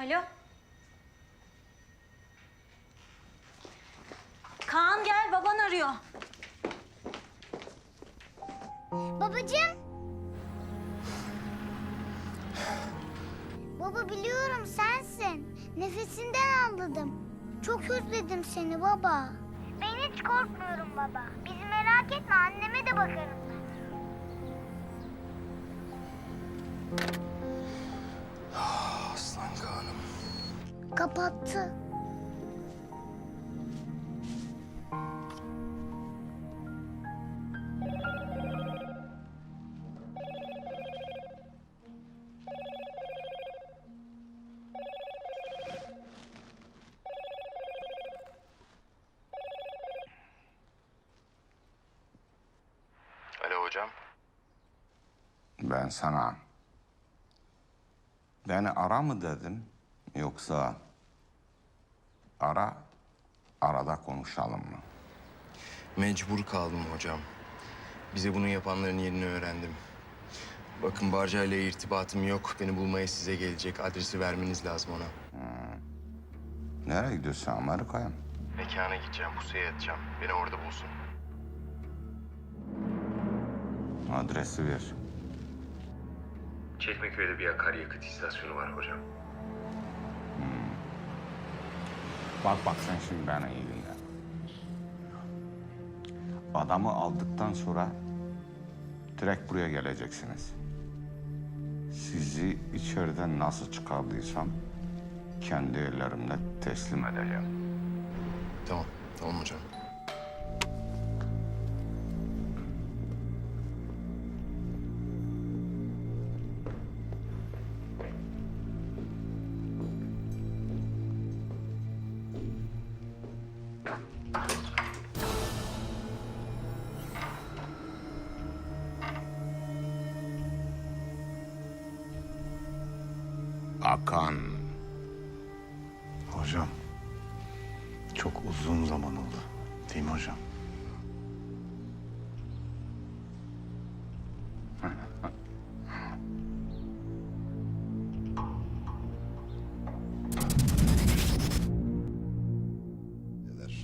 Alo. Kaan gel baban arıyor. Babacığım. Baba biliyorum sensin. Nefesinden anladım. Çok özledim seni baba. Ben hiç korkmuyorum baba. Bizi merak etme anneme de bakarım. Kapattı. Alo hocam. Ben sana beni ara mı dedim yoksa ara arada konuşalım mı? Mecbur kaldım hocam. Bize bunu yapanların yerini öğrendim. Bakın Barca ile irtibatım yok. Beni bulmaya size gelecek. Adresi vermeniz lazım ona. Nereye gidiyorsun Amerika'ya mı? Mekana gideceğim. Pusuya yatacağım. Beni orada bulsun. Adresi ver. Çekmeköy'de bir akaryakıt istasyonu var hocam. Bak bak sen şimdi beni iyi dinle. Adamı aldıktan sonra direkt buraya geleceksiniz. Sizi içeriden nasıl çıkardıysam kendi ellerimle teslim edeceğim. Tamam. Tamam hocam. Akan. Hocam, çok uzun zaman oldu. Değil mi hocam?